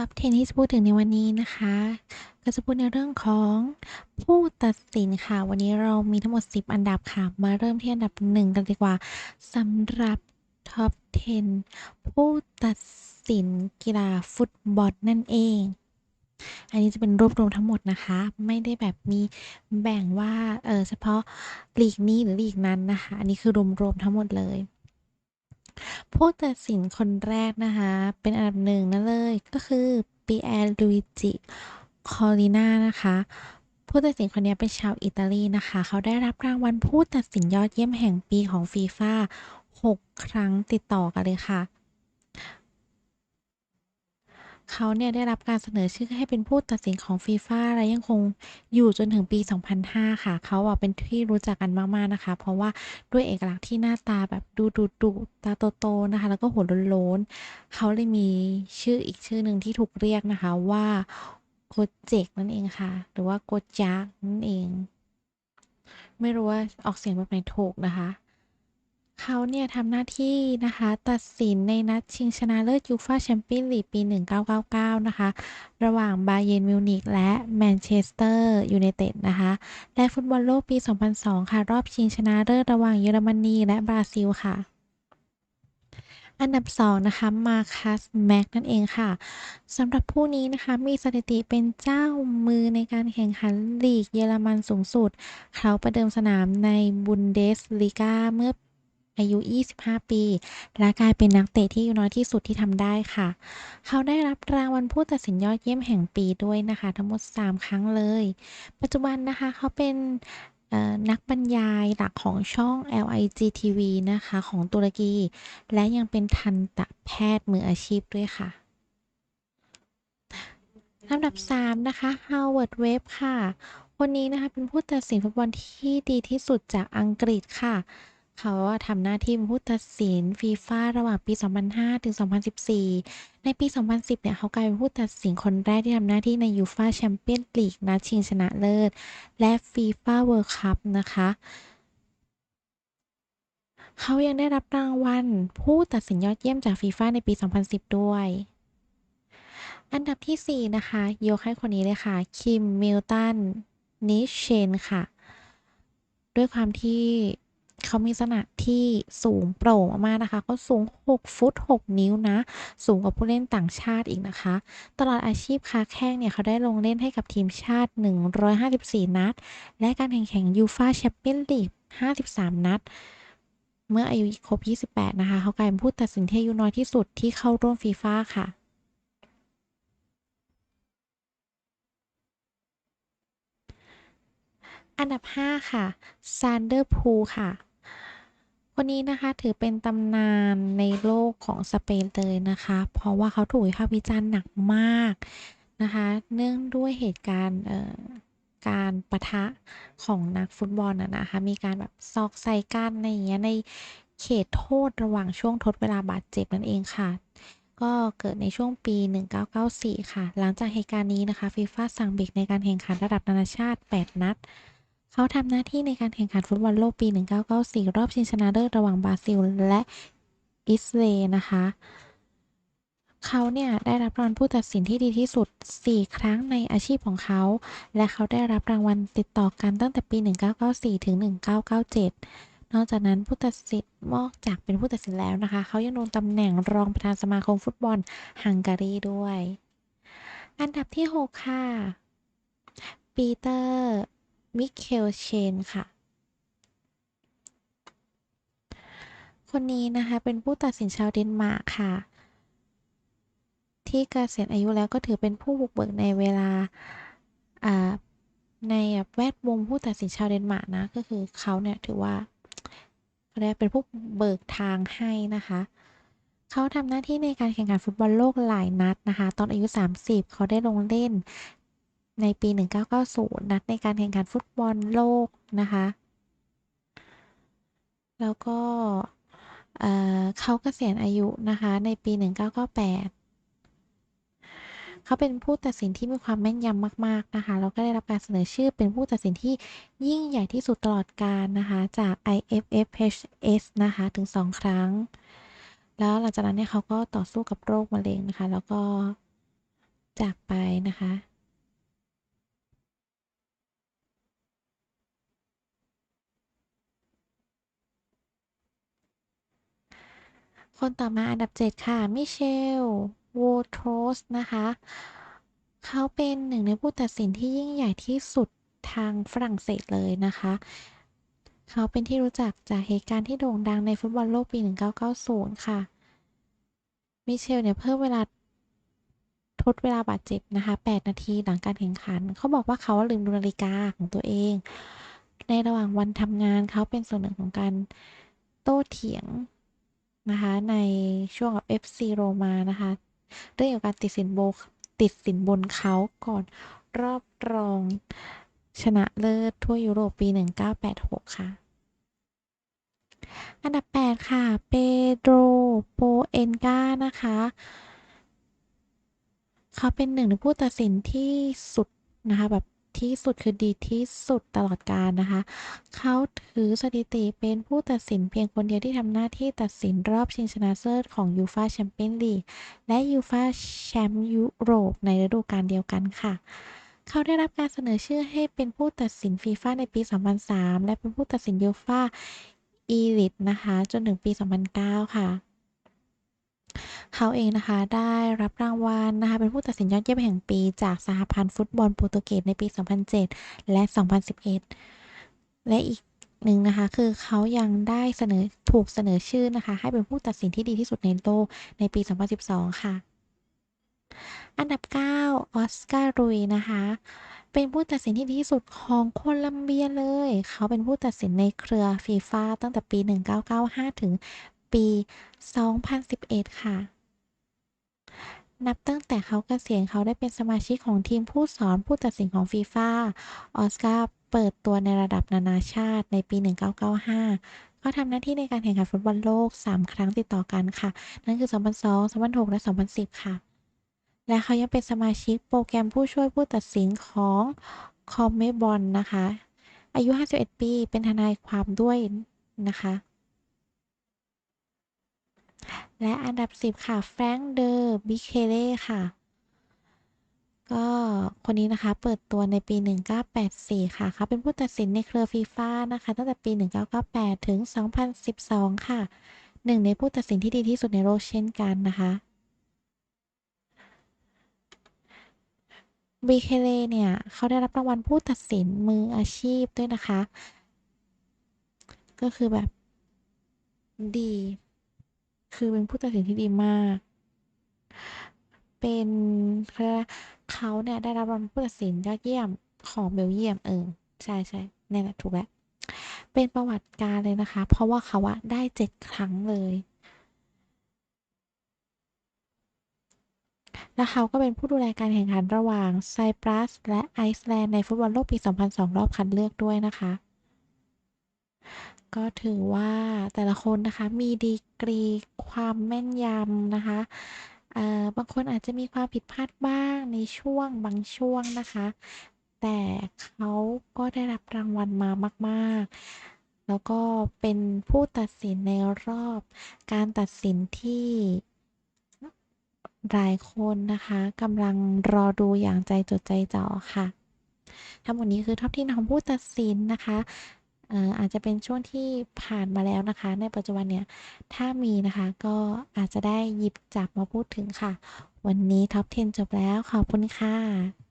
ท็อป10ที่จะพูดถึงในวันนี้นะคะ ก็จะพูดในเรื่องของผู้ตัดสินค่ะ วันนี้เรามีทั้งหมด 10 อันดับค่ะ มาเริ่มที่อันดับ 1 กันดีกว่าสำหรับท็อป10 ผู้ตัดสินกีฬาฟุตบอลนั่นเอง อันนี้จะเป็นรวบรวมทั้งหมดนะคะ ไม่ได้แบบมีแบ่งว่าเออเฉพาะลีกนี้หรือลีกนั้นนะคะ อันนี้คือรวมๆทั้งหมดเลย ผู้ตัดสินคนแรกนะคะ เป็นอันดับหนึ่งนั่นเลยก็คือปีแอร์ลุยจิคอลิน่านะคะ ผู้ตัดสินคนนี้เป็นชาวอิตาลีนะคะ เขาได้รับรางวัลผู้ตัดสินยอดเยี่ยมแห่งปีของฟีฟ่า6 ครั้งติดต่อกันเลยค่ะ เขาเนี่ยได้รับการเสนอชื่อให้เป็นผู้ตัดสินของฟีฟ่าและยังคงอยู่จนถึงปี 2005 ค่ะ เขาบอกเป็นที่รู้จักกันมากๆนะคะ เพราะว่าด้วยเอกลักษณ์ที่หน้าตาแบบดูดุดุตาโตๆนะคะ แล้วก็หัวโล้นๆเขาเลยมีชื่ออีกชื่อหนึ่งที่ถูกเรียกนะคะว่าโกเจกนั่นเองค่ะ หรือว่าโกจักนั่นเอง ไม่รู้ว่าออกเสียงแบบไหนถูกนะคะ เขาเนี่ยทำหน้าที่นะคะตัดสินในนัดชิงชนะเลิศยูฟ่าแชมเปี้ยนลีกปี 1999 นะคะ ระหว่างบาเยร์นมิวนิกและแมนเชสเตอร์ยูไนเต็ดนะคะ และฟุตบอลโลกปี 2002 ค่ะ รอบชิงชนะเลิศระหว่างเยอรมนีและบราซิลค่ะอันดับ 2 นะคะ มาคัสแม็กนั่นเองค่ะสำหรับผู้นี้นะคะ มีสถิติเป็นเจ้ามือในการแข่งขันลีกเยอรมันสูงสุด เขาประเดิมสนามในบุนเดสลีกาเมื่อ อายุ 25 ปี และกลายเป็นนักเตะที่อายุน้อยที่สุดที่ทำได้ค่ะ เขาได้รับรางวัลผู้ตัดสินยอดเยี่ยมแห่งปีด้วยนะคะ ทั้งหมด 3 ครั้งเลย ปัจจุบันนะคะเขาเป็นนักบรรยายหลักของช่อง LIG TV นะคะ ของตุรกี และยังเป็นทันตแพทย์มืออาชีพด้วยค่ะลำดับ 3 นะคะ Howard Webb ค่ะ คนนี้นะคะเป็นผู้ตัดสินฟุตบอลที่ดีที่สุดจากอังกฤษค่ะ เขาทำหน้าที่ผู้ตัดสินฟีฟ่าระหว่างปี 2005 ถึง 2014 ในปี 2010 เนี่ยเขากลายเป็นผู้ตัดสินคนแรกที่ทำหน้าที่ในยูฟ่าแชมเปี้ยนลีกนัดชิงชนะเลิศ และฟีฟ่าเวิลด์คัพนะคะเขายังได้รับรางวัลผู้ตัดสินยอดเยี่ยมจากฟีฟ่าในปี 2010 ด้วย อันดับที่ 4 นะคะ ยกให้คนนี้เลยค่ะ คิม มิลตัน นิชเชนค่ะ ด้วยความที่ เขามีสนะที่สูงโปร่งมากนะคะ เขาสูง 6 ฟุต 6 นิ้วนะ สูงกว่าผู้เล่นต่างชาติอีกนะคะ ตลอดอาชีพค้าแข้งเนี่ยเขาได้ลงเล่นให้กับทีมชาติ 154 นัด และการแข่งแขันยูฟาแชมเปี้ยนลีก 53 นัด เมื่ออายุครบ 28 นะคะ เขากลายเป็นผู้ตัดสินที่อายุน้อยที่สุดที่เข้าร่วมฟีฟ่าค่ะอันดับ 5 ค่ะซานเดอร์พูค่ะ คนนี้นะคะถือเป็นตำนานในโลกของสเปนเลยนะคะ เพราะว่าเขาถูกวิพากษ์วิจารณ์หนักมากนะคะ เนื่องด้วยเหตุการณ์การประทะของนักฟุตบอลนะนะคะ มีการแบบซอกใส่กันในอย่างเงี้ยในเขตโทษระหว่างช่วงทดเวลาบาดเจ็บนั่นเองค่ะ ก็เกิดในช่วงปี 1994 ค่ะ หลังจากเหตุการณ์นี้นะคะฟีฟ่าสั่งเบรกในการแข่งขันระดับนานาชาติ 8 นัด เขาทำหน้าที่ในการแข่งขันฟุตบอลโลกปี 1994 รอบชิงชนะเลิศระหว่างบราซิล และอิสราเอลนะคะ เขาเนี่ยได้รับรางวัลผู้ตัดสินที่ดีที่สุด 4 ครั้งในอาชีพของเขา และเขาได้รับรางวัลติดต่อกันตั้งแต่ปี 1994 ถึง 1997 นอกจากนั้นผู้ตัดสินนอกจากเป็นผู้ตัดสินแล้วนะคะ เขายังดงตำแหน่งรองประธานสมาคมฟุตบอลฮังการีด้วย อันดับที่ 6 ค่ะ ปีเตอร์ มิเคลเชนค่ะ คนนี้นะคะเป็นผู้ตัดสินชาวเดนมาร์กค่ะ ที่เกษียณอายุแล้วก็ถือเป็นผู้บุกเบิกในเวลาในแวดวงผู้ตัดสินชาวเดนมาร์กนะก็คือเขาเนี่ยถือว่าเรียกเป็นผู้เบิกทางให้นะคะเขาทำหน้าที่ในการแข่งขันฟุตบอลโลกหลายนัดนะคะ ตอนอายุ 30 เขาได้ลงเล่น ในปี 1990 นัดในการแข่งขันฟุตบอลโลกนะคะ แล้วก็เขาเกษียณอายุนะคะในปี 1998 เขาเป็นผู้ตัดสินที่มีความแม่นยำมาก ๆ นะคะแล้วก็ได้รับการเสนอชื่อเป็นผู้ตัดสินที่ยิ่งใหญ่ที่สุดตลอดกาลนะคะ จาก IFFHS นะคะถึง 2 ครั้ง แล้วหลังจากนั้นเนี่ยเขาก็ต่อสู้กับโรคมะเร็งนะคะ แล้วก็จากไปนะคะ คนต่อมาอันดับ 7 ค่ะ มิเชลโวโทสนะคะ เขาเป็นหนึ่งในผู้ตัดสินที่ยิ่งใหญ่ที่สุดทางฝรั่งเศสเลยนะคะ เขาเป็นที่รู้จักจากเหตุการณ์ที่โด่งดังในฟุตบอลโลกปี 1990 ค่ะ มิเชลเนี่ยเพิ่มเวลาทดเวลาบาดเจ็บนะคะ 8 นาทีหลังการแข่งขัน เขาบอกว่าเขาลืมดูนาฬิกาของตัวเอง ในระหว่างวันทำงานเขาเป็นส่วนหนึ่งของการโต้เถียง นะคะในช่วงกับ FC โรมานะคะเรื่องเกี่ยวกับการติดสินโบติดสินบนเขาก่อนรอบรองชนะเลิศทั่วยุโรปปี 1986 ค่ะ อันดับ 8 ค่ะ เปโดรโปเอนกานะคะ เขาเป็นหนึ่งในผู้ตัดสินที่สุดนะคะแบบ ที่สุดคือดีที่สุดตลอดกาลนะคะ เขาถือสถิติเป็นผู้ตัดสินเพียงคนเดียวที่ทำหน้าที่ตัดสินรอบชิงชนะเลิศของยูฟาแชมเปี้ยนลีกและยูฟาแชมป์ยุโรปในฤดูกาลเดียวกันค่ะ เขาได้รับการเสนอชื่อให้เป็นผู้ตัดสินฟีฟ่าในปี 2003 และเป็นผู้ตัดสินยูฟาอีลิตนะคะ จนถึงปี 2009 ค่ะ เขาเองนะคะได้รับรางวัลนะคะเป็นผู้ตัดสินยอดเยี่ยมแห่งปีจากสหพันธ์ฟุตบอลโปรตุเกสในปี 2007 และ 2011 และอีกหนึ่งนะคะคือเขายังได้เสนอถูกเสนอชื่อนะคะให้เป็นผู้ตัดสินที่ดีที่สุดในโลกในปี 2012 ค่ะ อันดับ 9 ออสการ์รุยนะคะ เป็นผู้ตัดสินที่ดีที่สุดของโคลัมเบียเลย เขาเป็นผู้ตัดสินในเครือฟีฟ่าตั้งแต่ปี 1995 ถึง ปี 2011 ค่ะ นับตั้งแต่เขาเกษียณเขาได้เป็นสมาชิกของทีมผู้สอนผู้ตัดสินของฟีฟ่าออสการ์เปิดตัวในระดับนานาชาติในปี 1995เขาทำหน้าที่ในการแข่งขันฟุตบอลโลก 3 ครั้งติดต่อกันค่ะ นั่นคือ 2002 2006 และ 2010 ค่ะ และเขายังเป็นสมาชิกโปรแกรมผู้ช่วยผู้ตัดสินของคอมเมบอลนะคะ อายุ 51 ปี เป็นทนายความด้วยนะคะ และอันดับ 10 ค่ะแฟรงค์เดอร์บิเคเล่ค่ะ ก็คนนี้นะคะเปิดตัวในปี 1984 ค่ะเขาเป็นผู้ตัดสินในเครือฟีฟ่านะคะ ตั้งแต่ปี 1998 ถึง 2012 ค่ะ หนึ่งในผู้ตัดสินที่ดีที่สุดในโลกเช่นกันนะคะบิเคเล่เนี่ยเขาได้รับรางวัลผู้ตัดสินมืออาชีพด้วยนะคะ ก็คือแบบดี คือเป็นผู้ตัดสินที่ดีมาก เป็นเขาเรียกว่าเขาเนี่ยได้รับรางวัลผู้ตัดสินยอดเยี่ยมของเบลเยียมเออใช่ใช่นี่นแหละถูกแล้วเป็นประวัติการเลยนะคะ เพราะว่าเขาอะได้เจ็ดครั้งเลย และเขาก็เป็นผู้ดูแลการแข่งขันระหว่างไซปรัสและไอซ์แลนด์ในฟุตบอลโลกปี 2002 รอบคัดเลือกด้วยนะคะ ก็ถือว่าแต่ละคนนะคะมีดีกรีความแม่นยำนะคะบางคนอาจจะมีความผิดพลาดบ้างในช่วงบางช่วงนะคะ แต่เขาก็ได้รับรางวัลมามาก ๆ แล้วก็เป็นผู้ตัดสินในรอบการตัดสินที่หลายคนนะคะกำลังรอดูอย่างใจจดใจจ่อค่ะ ทั้งหมดนี้คือท็อปที่ของผู้ตัดสินนะคะ อาจจะเป็นช่วงที่ผ่านมาแล้วนะคะ ในปัจจุบันเนี่ย ถ้ามีนะคะก็อาจจะได้หยิบจับมาพูดถึงค่ะ วันนี้ท็อป 10 จบแล้ว ขอบคุณค่ะ